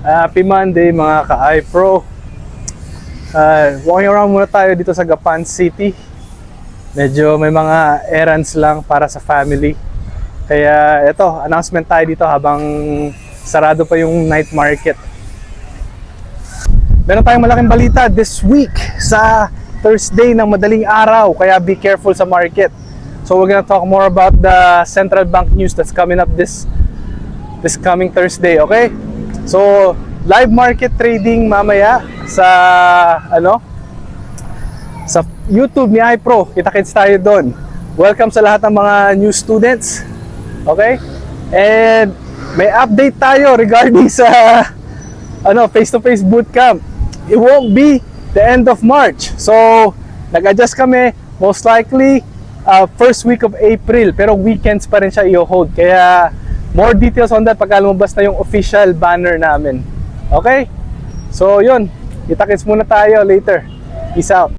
Happy Monday mga ka-iPro. Uh, walking around muna tayo dito sa Gapan City. Medyo may mga errands lang para sa family. Kaya ito, announcement tayo dito habang sarado pa yung night market. Meron tayong malaking balita this week sa Thursday ng madaling araw. Kaya be careful sa market. So we're gonna talk more about the central bank news that's coming up this this coming Thursday, okay? So, live market trading mamaya sa ano? Sa YouTube ni iPro. Kita-kits tayo doon. Welcome sa lahat ng mga new students. Okay? And may update tayo regarding sa ano, face-to-face bootcamp. It won't be the end of March. So, nag-adjust kami most likely uh, first week of April pero weekends pa rin siya i-hold. Kaya more details on that pagka lumabas na yung official banner namin. Okay? So, yun. Kita-kits muna tayo later. Peace out.